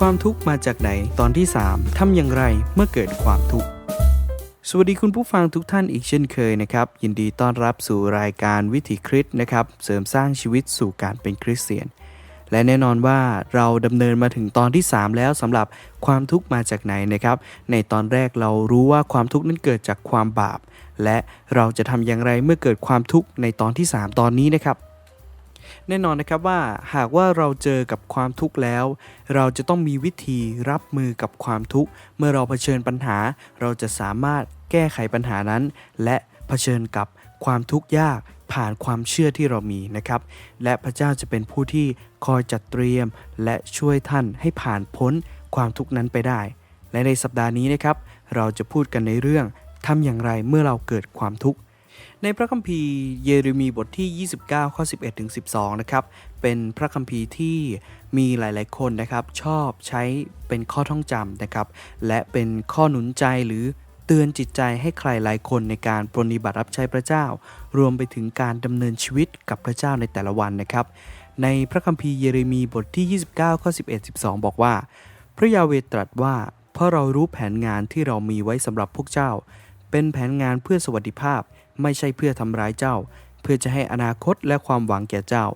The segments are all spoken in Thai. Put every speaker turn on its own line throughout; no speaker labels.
ความทุกข์มาจากไหนตอนที่ 3ทำอย่างไรเมื่อเกิดความทุกข์ สวัสดีคุณผู้ฟังทุกท่านอีกเช่นเคยนะครับ ยินดีต้อนรับสู่รายการวิถีคริสต์นะครับ เสริมสร้างชีวิตสู่การเป็นคริสเตียน และแน่นอนว่าเราดำเนินมาถึงตอนที่ 3 แล้วสำหรับความทุกข์มาจากไหนนะครับ ในตอนแรกเรารู้ว่าความทุกข์นั้นเกิดจากความบาป และเราจะทำอย่างไรเมื่อเกิดความทุกข์ในตอนที่ 3 ตอนนี้นะครับ แน่นอนนะครับว่าหากว่าเราเจอกับความทุกข์แล้ว เราจะต้องมีวิธีรับมือกับความทุกข์ เมื่อเราเผชิญปัญหา เราจะสามารถแก้ไขปัญหานั้น และเผชิญกับความทุกข์ยากผ่านความเชื่อที่เรามีนะครับ และพระเจ้าจะเป็นผู้ที่คอยจัดเตรียม และช่วยท่านให้ผ่านพ้นความทุกข์นั้นไปได้ และในสัปดาห์นี้นะครับ เราจะพูดกันในเรื่องทำอย่างไรเมื่อเราเกิดความทุกข์ ในพระคัมภีร์เยเรมีบทที่ 29 ข้อ 11 ถึง 12 นะครับ เป็นพระคัมภีร์ที่มีหลาย ๆ คนนะครับ ชอบใช้เป็นข้อท่องจำนะครับ และเป็นข้อหนุนใจหรือเตือนจิตใจให้ใครหลายคนในการปรนนิบัติรับใช้พระเจ้า รวมไปถึงการดำเนินชีวิตกับพระเจ้าในแต่ละวันนะครับ ในพระคัมภีร์เยเรมีบทที่ 29 ข้อ 11 12 บอกว่า พระยาเวตรัสว่า เพราะเรารู้แผนงานที่เรามีไว้สำหรับพวกเจ้า เป็นแผนงานเพื่อสวัสดิภาพ ไม่ใช่เพื่อทำร้ายเจ้า เพื่อจะให้อนาคตและความหวังแก่เจ้า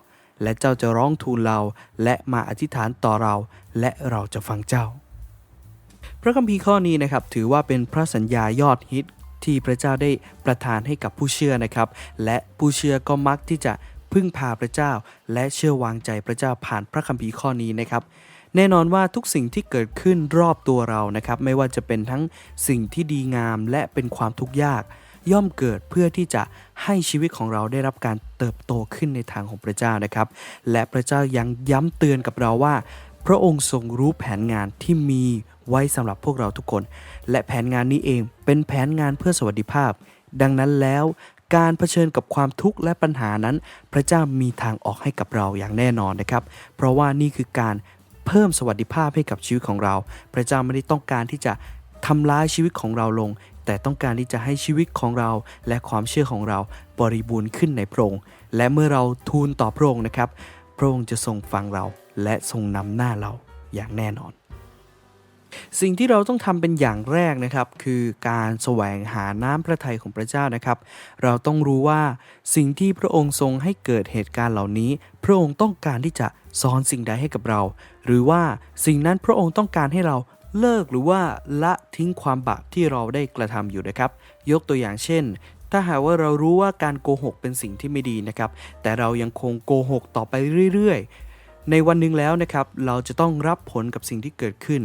และเจ้าจะร้องทูลเรา และมาอธิษฐานต่อเรา และเราจะฟังเจ้า พระคัมภีร์ข้อนี้นะครับถือว่าเป็นพระสัญญายอดฮิตที่พระเจ้าได้ประทานให้กับผู้เชื่อนะครับ และผู้เชื่อก็มักที่จะพึ่งพาพระเจ้า และเชื่อวางใจพระเจ้าผ่านพระคัมภีร์ข้อนี้นะครับ แน่นอนว่าทุกสิ่งที่เกิดขึ้นรอบตัวเรานะครับ ไม่ว่าจะเป็นทั้งสิ่งที่ดีงามและเป็นความทุกข์ยาก ย่อมเกิดเพื่อที่จะให้ชีวิตของเราได้รับการเติบโตขึ้นในทางของพระเจ้านะครับ และพระเจ้ายังย้ำเตือนกับเราว่า พระองค์ทรงรู้แผนงานที่มีไว้สำหรับพวกเราทุกคน และแผนงานนี้เองเป็นแผนงานเพื่อสวัสดิภาพ ดังนั้นแล้วการเผชิญกับความทุกข์และปัญหานั้น พระเจ้ามีทางออกให้กับเราอย่างแน่นอนนะครับ เพราะว่านี่คือการ เพิ่มสวัสดิภาพให้กับชีวิตของเรา พระเจ้าไม่ได้ต้องการที่จะทำร้ายชีวิตของเราลง แต่ต้องการที่จะให้ชีวิตของเราและความเชื่อของเราบริบูรณ์ขึ้นในพระองค์ และเมื่อเราทูลต่อพระองค์นะครับ พระองค์จะทรงฟังเราและทรงนำหน้าเราอย่างแน่นอน สิ่งที่เราต้องทำเป็นอย่างแรกนะครับ คือการแสวงหาน้ำพระทัยของพระเจ้านะครับ เราต้องรู้ว่าสิ่งที่พระองค์ทรงให้เกิดเหตุการณ์เหล่านี้ พระองค์ต้องการที่จะสอนสิ่งใดให้กับเรา หรือว่าสิ่งนั้นพระองค์ต้องการให้เราเลิกหรือว่าละทิ้งความบาปที่เราได้กระทำอยู่นะครับ ยกตัวอย่างเช่น ถ้าหากว่าเรารู้ว่าการโกหกเป็นสิ่งที่ไม่ดีนะครับ แต่เรายังคงโกหกต่อไปเรื่อยๆ ในวันหนึ่งแล้วนะครับ เราจะต้องรับผลกับสิ่งที่เกิดขึ้น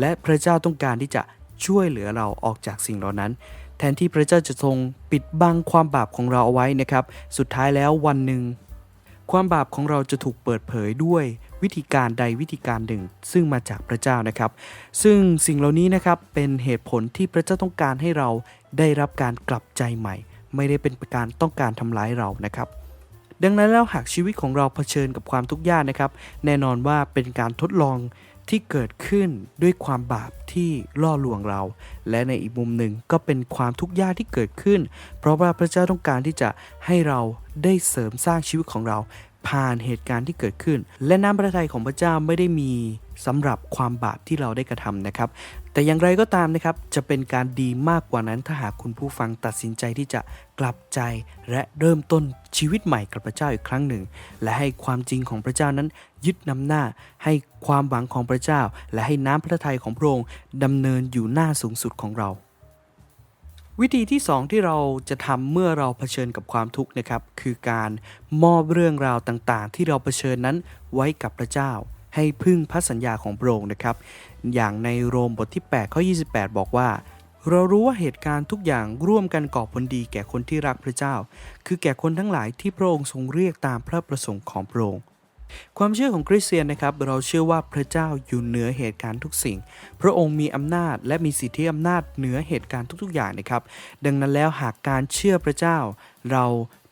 และพระเจ้าต้องการที่จะช่วยเหลือเราออกจากสิ่งเหล่านั้น แทนที่พระเจ้าจะทรงปิดบังความบาปของเราเอาไว้นะครับ สุดท้ายแล้ววันหนึ่งความบาปของเราจะถูกเปิดเผยด้วยวิธีการใดวิธีการหนึ่ง ซึ่งมาจากพระเจ้านะครับ ซึ่งสิ่งเหล่านี้นะครับเป็นเหตุผลที่พระเจ้าต้องการให้เราได้รับการกลับใจใหม่ ไม่ได้เป็นการต้องการทำร้ายเรานะครับ ดังนั้นแล้วหากชีวิตของเราเผชิญกับความทุกข์ยากนะครับ แน่นอนว่าเป็นการทดลองที่เกิดขึ้นด้วยความบาปที่ล่อลวงเรา และในอีกมุมหนึ่งก็เป็นความทุกข์ยากที่เกิดขึ้น เพราะว่าพระเจ้าต้องการที่จะให้เราได้เสริมสร้างชีวิตของเรา ผ่านเหตุการณ์ที่เกิดขึ้น และน้ำพระทัยของพระเจ้าไม่ได้มี สำหรับความบาปที่เราได้กระทำนะครับ แต่อย่างไรก็ตามนะครับ จะเป็นการดีมากกว่านั้นถ้าหากคุณผู้ฟังตัดสินใจที่จะกลับใจและเริ่มต้นชีวิตใหม่กับพระเจ้าอีกครั้งหนึ่ง และให้ความจริงของพระเจ้านั้นยึดนำหน้า ให้ความหวังของพระเจ้า และให้น้ำพระทัยของพระองค์ดำเนินอยู่หน้าสูงสุดของเราวิธีที่ 2 ที่เราจะทำเมื่อเราเผชิญกับความทุกข์นะครับ คือการมอบเรื่องราวต่างๆ ที่เราเผชิญนั้นไว้กับพระเจ้า ให้พึ่งพระสัญญาของพระองค์นะครับ อย่างในโรมบทที่8ข้อ28 บอกว่า เรารู้ว่าเหตุการณ์ทุกอย่างร่วมกันก่อผลดีแก่คนที่รักพระเจ้า คือแก่คนทั้งหลายที่พระองค์ทรงเรียกตามพระประสงค์ของพระองค์ความเชื่อของคริสเตียนนะครับ เราเชื่อว่าพระเจ้าอยู่เหนือเหตุการณ์ทุกสิ่ง พระองค์มีอำนาจและมีสิทธิอำนาจเหนือเหตุการณ์ทุกๆอย่างนะครับ ดังนั้นแล้วหากการเชื่อพระเจ้า เรา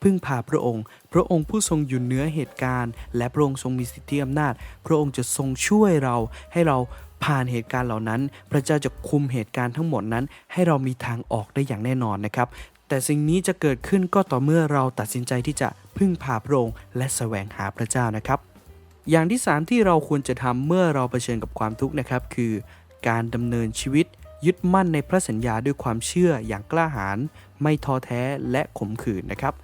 พึ่งพาพระองค์ พระองค์ผู้ทรงอยู่เหนือเหตุการณ์ และพระองค์ทรงมีสิทธิอำนาจ พระองค์จะทรงช่วยเราให้เราผ่านเหตุการณ์เหล่านั้น พระเจ้าจะคุมเหตุการณ์ทั้งหมดนั้น ให้เรามีทางออกได้อย่างแน่นอนนะครับ แต่สิ่งนี้จะเกิดขึ้นก็ต่อเมื่อเราตัดสินใจที่จะพึ่งพาพระองค์และแสวงหาพระเจ้านะครับ อย่างที่ 3 ที่เราควรจะทำเมื่อเราเผชิญกับความทุกข์นะครับ คือ การดำเนินชีวิต ยึดมั่นในพระสัญญาด้วยความเชื่ออย่างกล้าหาญไม่ท้อแท้และขมขื่นนะครับ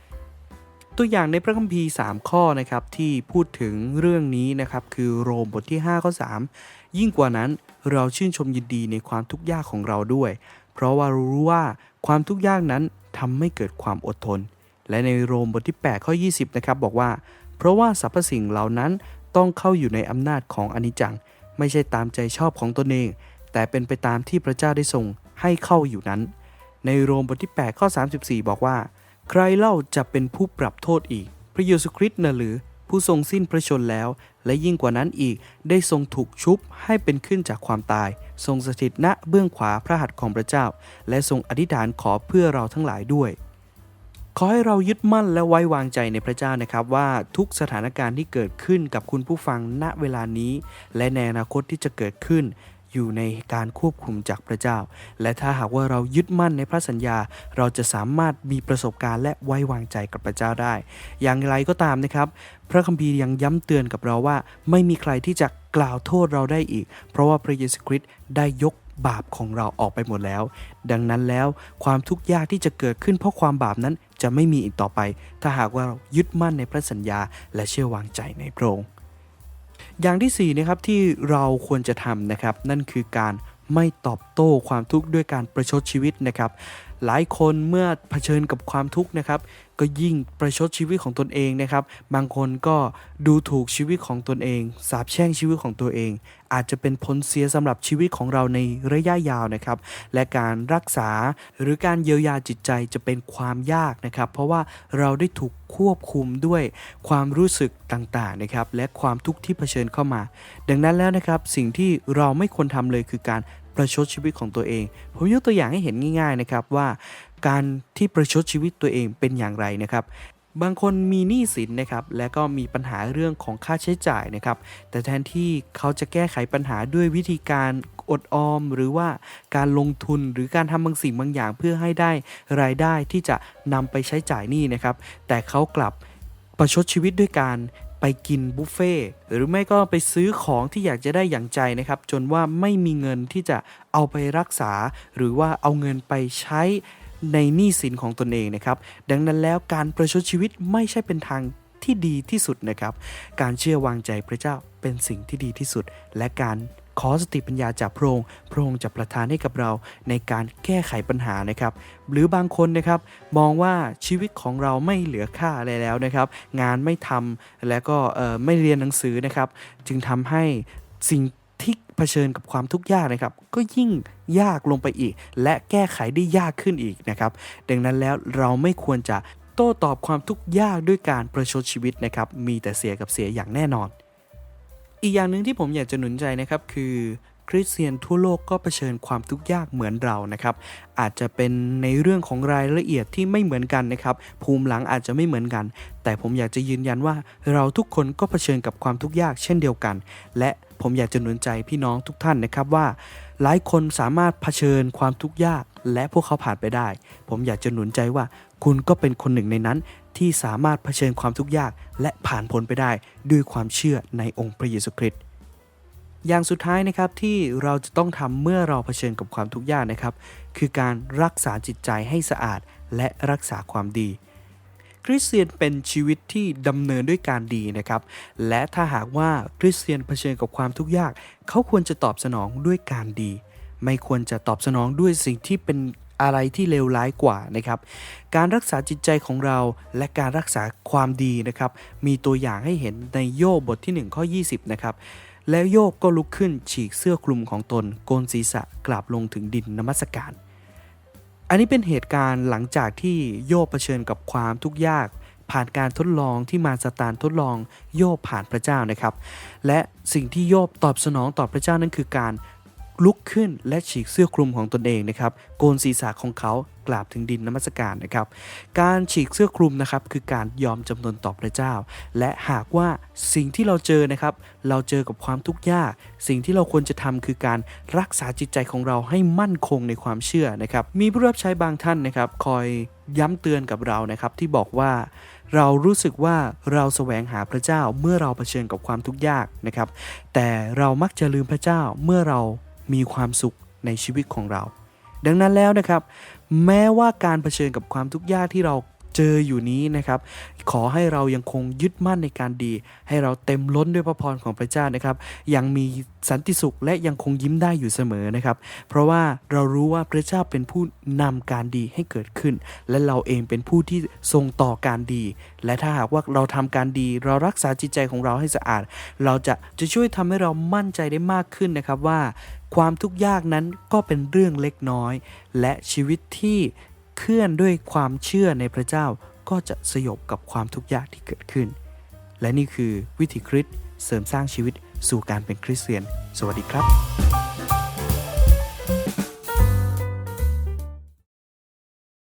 ตัวอย่างในพระคัมภีร์ 3 ข้อนะครับที่พูดถึงเรื่องนี้นะครับคือโรมบทที่ 5 ข้อ 3 ยิ่งกว่านั้นเราชื่นชมยินดีในความทุกข์ยากของเราด้วย เพราะว่ารู้ว่าความทุกข์ยากนั้นทำให้เกิดความอดทน และในโรมบทที่ 8 ข้อ 20 นะครับบอกว่า เพราะว่าสรรพสิ่งเหล่านั้นต้องเข้าอยู่ในอำนาจของอนิจจัง ไม่ใช่ตามใจชอบของตนเอง แต่เป็นไปตามที่พระเจ้าได้ทรงให้เข้าอยู่นั้น ในโรมบทที่ 8 ข้อ 34 บอกว่า ใครเล่าจะเป็นผู้ปรับโทษอีก พระเยซูคริสต์น่ะหรือผู้ทรงสิ้นพระชนแล้ว และยิ่งกว่านั้นอีกได้ทรงถูกชุบให้เป็นขึ้นจากความตาย ทรงสถิตณเบื้องขวาพระหัตถ์ของพระเจ้า และทรงอธิษฐานขอเพื่อเราทั้งหลายด้วย ขอให้เรายึดมั่นและไว้วางใจในพระเจ้านะครับว่าทุกสถานการณ์ที่เกิดขึ้นกับคุณผู้ฟังณเวลานี้ และในอนาคตที่จะเกิดขึ้น อยู่ในการควบคุมจากพระเจ้า และถ้าหากว่าเรายึดมั่นในพระสัญญา เราจะสามารถมีประสบการณ์และไว้วางใจกับพระเจ้าได้ อย่างไรก็ตามนะครับ พระคัมภีร์ยังย้ำเตือนกับเราว่า ไม่มีใครที่จะกล่าวโทษเราได้อีก เพราะว่าพระเยซูคริสต์ได้ยกบาปของเราออกไปหมดแล้ว ดังนั้นแล้วความทุกข์ยากที่จะเกิดขึ้นเพราะความบาปนั้นจะไม่มีอีกต่อไป ถ้าหากว่าเรายึดมั่นในพระสัญญา และเชื่อวางใจในพระองค์ อย่างที่4นะครับที่เราควรจะทำนะครับ นั่นคือการไม่ตอบโต้ความทุกข์ด้วยการประชดชีวิตนะครับ หลายคนเมื่อเผชิญกับความทุกข์นะครับ ก็ยิ่งประชดชีวิตของตนเองนะครับ บางคนก็ดูถูกชีวิตของตนเอง สาปแช่งชีวิตของตัวเอง อาจจะเป็นผลเสียสำหรับชีวิตของเราในระยะยาวนะครับ และการรักษาหรือการเยียวยาจิตใจจะเป็นความยากนะครับ เพราะว่าเราได้ถูกควบคุมด้วยความรู้สึกต่างๆนะครับ และความทุกข์ที่เผชิญเข้ามา ดังนั้นแล้วนะครับ สิ่งที่เราไม่ควรทำเลยคือการ ประชดชีวิตของตัวเอง ผมยกตัวอย่างให้เห็นง่าย ๆนะครับว่า การที่ประชดชีวิตตัวเองเป็นอย่างไรนะครับบางคนมีหนี้สินนะครับ และก็มีปัญหาเรื่องของค่าใช้จ่ายนะครับ แต่แทนที่เขาจะแก้ไขปัญหาด้วยวิธีการอดออม หรือว่าการลงทุนหรือการทำบางสิ่งบางอย่างเพื่อให้ได้รายได้ที่จะนำไปใช้จ่ายหนี้นะครับ แต่เขากลับประชดชีวิตด้วยการ ไปกินบุฟเฟ่หรือไม่ก็ไปซื้อของที่อยากจะได้อย่างใจนะครับ จนว่าไม่มีเงินที่จะเอาไปรักษา หรือว่าเอาเงินไปใช้ในหนี้สินของตนเองนะครับ ดังนั้นแล้วการประชดชีวิตไม่ใช่เป็นทางที่ดีที่สุดนะครับ การเชื่อวางใจพระเจ้าเป็นสิ่งที่ดีที่สุด และการ ขอสติปัญญาจากพระองค์พระองค์จะประทานให้กับเราในการแก้ไขปัญหานะครับ หรือบางคนนะครับมองว่าชีวิตของเราไม่เหลือค่าอะไรแล้วนะครับ งานไม่ทำและก็ไม่เรียนหนังสือนะครับ จึงทำให้สิ่งที่เผชิญกับความทุกข์ยากนะครับ ก็ยิ่งยากลงไปอีก และแก้ไขได้ยากขึ้นอีกนะครับ ดังนั้นแล้วเราไม่ควรจะโต้ตอบความทุกข์ยากด้วยการประชดชีวิตนะครับ มีแต่เสียกับเสียอย่างแน่นอน อีกอย่างหนึ่งที่ผมอยากจะหนุนใจนะครับคือคริสเตียนทั่วโลกก็เผชิญความทุกข์ยากเหมือนเรานะครับ อาจจะเป็นในเรื่องของรายละเอียดที่ไม่เหมือนกันนะครับ ภูมิหลังอาจจะไม่เหมือนกัน แต่ผมอยากจะยืนยันว่าเราทุกคนก็เผชิญกับความทุกข์ยากเช่นเดียวกัน และผมอยากจะหนุนใจพี่น้องทุกท่านนะครับว่า หลายคนสามารถเผชิญความทุกข์ยาก และพวกเขาผ่านไปได้ ผมอยากจะหนุนใจว่าคุณก็เป็นคนหนึ่งในนั้น ที่สามารถเผชิญความทุกข์ยากและผ่านพ้นไปได้ด้วยความเชื่อในองค์พระเยซูคริสต์อย่างสุดท้ายนะครับที่เราจะต้องทำเมื่อเราเผชิญกับความทุกข์ยากนะครับ คือการรักษาจิตใจให้สะอาดและรักษาความดี คริสเตียนเป็นชีวิตที่ดำเนินด้วยการดีนะครับ และถ้าหากว่าคริสเตียนเผชิญกับความทุกข์ยาก เขาควรจะตอบสนองด้วยการดี ไม่ควรจะตอบสนองด้วยสิ่งที่เป็น อะไรที่เลวร้ายกว่านะครับ การรักษาจิตใจของเราและการรักษาความดีนะครับ มีตัวอย่างให้เห็นในโยบบทที่1ข้อ20 นะครับ แล้วโยบก็ลุกขึ้นฉีกเสื้อคลุมของตนโกนศีรษะกราบลงถึงดินนมัสการ อันนี้เป็นเหตุการณ์หลังจากที่โยบเผชิญกับความทุกข์ยากผ่านการทดลองที่มารซาตานทดลองโยบผ่านพระเจ้านะครับ และสิ่งที่โยบตอบสนองต่อพระเจ้านั้นคือการ ลุกขึ้นและฉีกเสื้อคลุมของตนเองนะครับโกนศีรษะของเขากราบถึงดินนมัสการนะครับ การฉีกเสื้อคลุมนะครับคือการยอมจำนนต่อพระเจ้า และหากว่าสิ่งที่เราเจอนะครับ เราเจอกับความทุกข์ยาก สิ่งที่เราควรจะทำคือการรักษาจิตใจของเราให้มั่นคงในความเชื่อนะครับ มีผู้รับใช้บางท่านนะครับ คอยย้ำเตือนกับเรานะครับที่บอกว่าเรารู้สึกว่าเราแสวงหาพระเจ้าเมื่อเราเผชิญกับความทุกข์ยากนะครับ แต่เรามักจะลืมพระเจ้าเมื่อเรา มีความสุขในชีวิตของเรา ดังนั้นแล้วนะครับ แม้ว่าการเผชิญกับความทุกข์ยากที่เรา เจออยู่นี้นะครับ ขอให้เรายังคงยึดมั่นในการดี ให้เราเต็มล้นด้วยพระพรของพระเจ้านะครับ ยังมีสันติสุขและยังคงยิ้มได้อยู่เสมอนะครับ เพราะว่าเรารู้ว่าพระเจ้าเป็นผู้นำการดีให้เกิดขึ้น และเราเองเป็นผู้ที่ทรงต่อการดี และถ้าหากว่าเราทำการดี เรารักษาจิตใจของเราให้สะอาด เราจะจะช่วยทำให้เรามั่นใจได้มากขึ้นนะครับว่าความทุกข์ยากนั้นก็เป็นเรื่องเล็กน้อย และชีวิตที่ เคลื่อนด้วยความเชื่อในพระเจ้าก็จะสยบกับความทุกข์ยากที่เกิดขึ้น และนี่คือวิถีคริสต์เสริมสร้างชีวิตสู่การเป็นคริสเตียน สวัสดีครับ